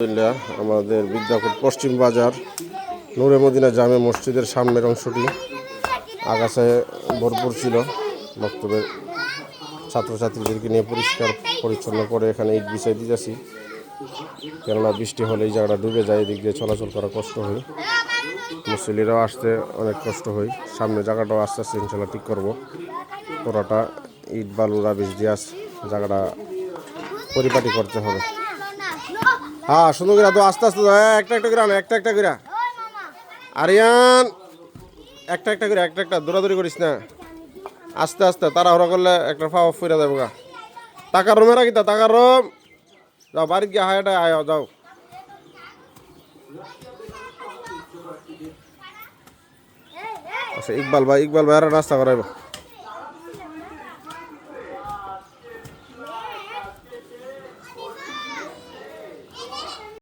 আলহামদুলিল্লাহ, আমাদের বিদ্যাপুর পশ্চিম বাজার নূরে মদিনা জামে মসজিদের সামনের অংশটি আগাছায় ভরপুর ছিল। বক্তব্যের ছাত্রছাত্রীদেরকে নিয়ে পরিষ্কার পরিচ্ছন্ন করে এখানে ইট বিছাই দিতেছি। কেননা বৃষ্টি হলে এই জায়গাটা ডুবে যায়, এদিক দিয়ে চলাচল করা কষ্ট হয়। মুসলিরাও আসতে অনেক কষ্ট হয়। সামনে জায়গাটাও আস্তে আস্তে ইনশাল্লাহ ঠিক করব। পুরোটা ইট বালুরা বিষ দিয়ে জায়গাটা পরিপাটি করতে হবে। হ্যাঁ সুন্দর করে তো আস্তে আস্তে দাও, একটা একটা করে আনো একটা একটা করে আরিয়ান একটা একটা করে একটা একটা দৌড়াদৌড়ি করিস না। আস্তে আস্তে তাড়াহুড়া করলে একটা ফাওয়া ফিরে যাব গা। টাকার রুমে রাখি তা টাকার রুম। যাও বাড়িতে গিয়ে হায়াটা আয় যাও। আচ্ছা ইকবাল ভাই ইকবাল ভাই আর নাস্তা করাইব।